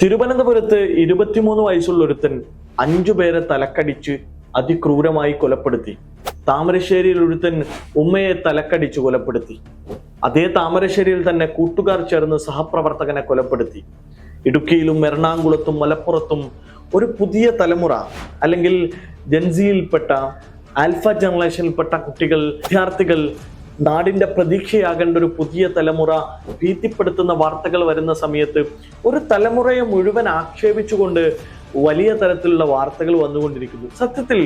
തിരുവനന്തപുരത്ത് ഇരുപത്തിമൂന്ന് വയസ്സുള്ള ഒരുത്തൻ അഞ്ചു പേരെ തലക്കടിച്ച് അതിക്രൂരമായി കൊലപ്പെടുത്തി. താമരശ്ശേരിയിൽ ഒരുത്തൻ ഉമ്മയെ തലക്കടിച്ച് കൊലപ്പെടുത്തി. അതേ താമരശ്ശേരിയിൽ തന്നെ കൂട്ടുകാർ ചേർന്ന് സഹപ്രവർത്തകനെ കൊലപ്പെടുത്തി. ഇടുക്കിയിലും എറണാകുളത്തും മലപ്പുറത്തും ഒരു പുതിയ തലമുറ അല്ലെങ്കിൽ ജൻസിയിൽപ്പെട്ട ആൽഫ ജനറേഷനിൽപ്പെട്ട കുട്ടികൾ വിദ്യാർത്ഥികൾ നാടിന്റെ പ്രതീക്ഷയാകേണ്ട ഒരു പുതിയ തലമുറ ഭീതിപ്പെടുത്തുന്ന വാർത്തകൾ വരുന്ന സമയത്ത് ഒരു തലമുറയെ മുഴുവൻ ആക്ഷേപിച്ചുകൊണ്ട് വലിയ തരത്തിലുള്ള വാർത്തകൾ വന്നുകൊണ്ടിരിക്കുന്നു. സത്യത്തിൽ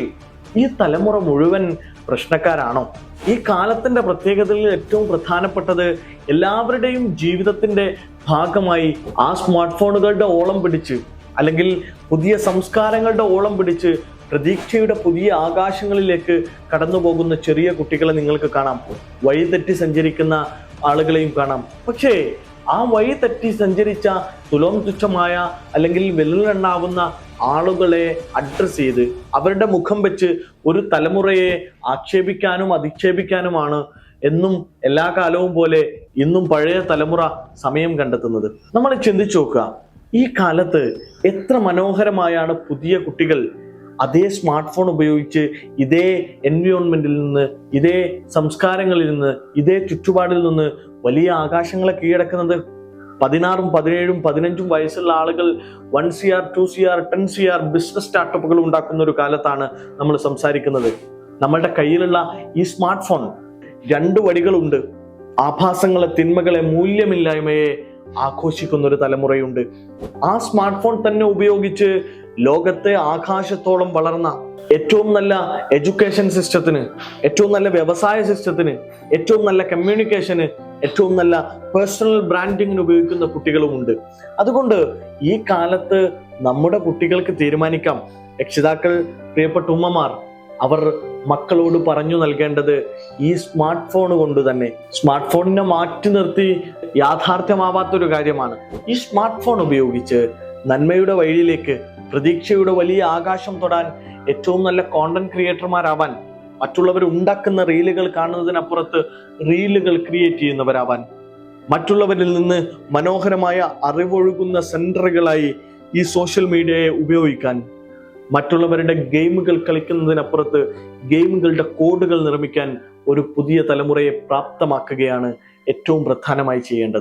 ഈ തലമുറ മുഴുവൻ പ്രശ്നക്കാരാണോ? ഈ കാലത്തിന്റെ പ്രത്യേകതകളിൽ ഏറ്റവും പ്രധാനപ്പെട്ടത് എല്ലാവരുടെയും ജീവിതത്തിന്റെ ഭാഗമായി ആ സ്മാർട്ട് ഫോണുകളുടെ ഓളം പിടിച്ച് അല്ലെങ്കിൽ പുതിയ സംസ്കാരങ്ങളുടെ ഓളം പിടിച്ച് പ്രതീക്ഷയുടെ പുതിയ ആകാശങ്ങളിലേക്ക് കടന്നു പോകുന്ന ചെറിയ കുട്ടികളെ നിങ്ങൾക്ക് കാണാം. വഴി തെറ്റി സഞ്ചരിക്കുന്ന ആളുകളെയും കാണാം. പക്ഷേ ആ വഴി തെറ്റി സഞ്ചരിച്ച തുലോം തുച്ഛമായ അല്ലെങ്കിൽ വെല്ലുണ്ടെണ്ണാവുന്ന ആളുകളെ അഡ്രസ്സ് ചെയ്ത് അവരുടെ മുഖം വെച്ച് ഒരു തലമുറയെ ആക്ഷേപിക്കാനും അധിക്ഷേപിക്കാനുമാണ് എന്നും എല്ലാ കാലവും പോലെ ഇന്നും പഴയ തലമുറ സമയം കണ്ടെത്തുന്നത്. നമ്മൾ ചിന്തിച്ചു നോക്കുക. ഈ കാലത്ത് എത്ര മനോഹരമായാണ് പുതിയ കുട്ടികൾ അതേ സ്മാർട്ട് ഫോൺ ഉപയോഗിച്ച് ഇതേ എൻവിയോൺമെന്റിൽ നിന്ന് ഇതേ സംസ്കാരങ്ങളിൽ നിന്ന് ഇതേ ചുറ്റുപാടിൽ നിന്ന് വലിയ ആകാശങ്ങളെ കീഴടക്കുന്നത് പതിനാറും പതിനേഴും പതിനഞ്ചും വയസ്സുള്ള ആളുകൾ one C R two C R ten C R business സ്റ്റാർട്ടപ്പുകൾ ഉണ്ടാക്കുന്ന ഒരു കാലത്താണ് നമ്മൾ സംസാരിക്കുന്നത്. നമ്മളുടെ കയ്യിലുള്ള ഈ സ്മാർട്ട് ഫോൺ രണ്ട് വഴികളുണ്ട്. ആഭാസങ്ങളെ തിന്മകളെ മൂല്യമില്ലായ്മയെ ആഘോഷിക്കുന്ന ഒരു തലമുറയുണ്ട്. ആ സ്മാർട്ട് ഫോൺ തന്നെ ഉപയോഗിച്ച് ലോകത്തെ ആകാശത്തോളം വളർന്ന ഏറ്റവും നല്ല എഡ്യൂക്കേഷൻ സിസ്റ്റത്തിന് ഏറ്റവും നല്ല വ്യവസായ സിസ്റ്റത്തിന് ഏറ്റവും നല്ല കമ്മ്യൂണിക്കേഷന് ഏറ്റവും നല്ല പേഴ്സണൽ ബ്രാൻഡിങ്ങിന് ഉപയോഗിക്കുന്ന കുട്ടികളുമുണ്ട്. അതുകൊണ്ട് ഈ കാലത്ത് നമ്മുടെ കുട്ടികൾക്ക് തീരുമാനിക്കാം. രക്ഷിതാക്കൾ പ്രിയപ്പെട്ട ഉമ്മമാർ അവർ മക്കളോട് പറഞ്ഞു നൽകേണ്ടത് ഈ സ്മാർട്ട് ഫോൺ കൊണ്ട് തന്നെ. സ്മാർട്ട് ഫോണിനെ മാറ്റി നിർത്തി യാഥാർത്ഥ്യമാവാത്തൊരു കാര്യമാണ്. ഈ സ്മാർട്ട് ഫോൺ ഉപയോഗിച്ച് നന്മയുടെ വഴിയിലേക്ക് പ്രതീക്ഷയുടെ വലിയ ആകാശം തൊടാൻ ഏറ്റവും നല്ല കോണ്ടന്റ് ക്രിയേറ്റർമാരാവാൻ മറ്റുള്ളവർ ഉണ്ടാക്കുന്ന റീലുകൾ കാണുന്നതിനപ്പുറത്ത് റീലുകൾ ക്രിയേറ്റ് ചെയ്യുന്നവരാവാൻ മറ്റുള്ളവരിൽ നിന്ന് മനോഹരമായ അറിവൊഴുകുന്ന സെന്ററുകളായി ഈ സോഷ്യൽ മീഡിയയെ ഉപയോഗിക്കാൻ മറ്റുള്ളവരുടെ ഗെയിമുകൾ കളിക്കുന്നതിനപ്പുറത്ത് ഗെയിമുകളുടെ കോഡുകൾ നിർമ്മിക്കാൻ ഒരു പുതിയ തലമുറയെ പ്രാപ്തമാക്കുകയാണ് ഏറ്റവും പ്രധാനമായി ചെയ്യേണ്ടത്.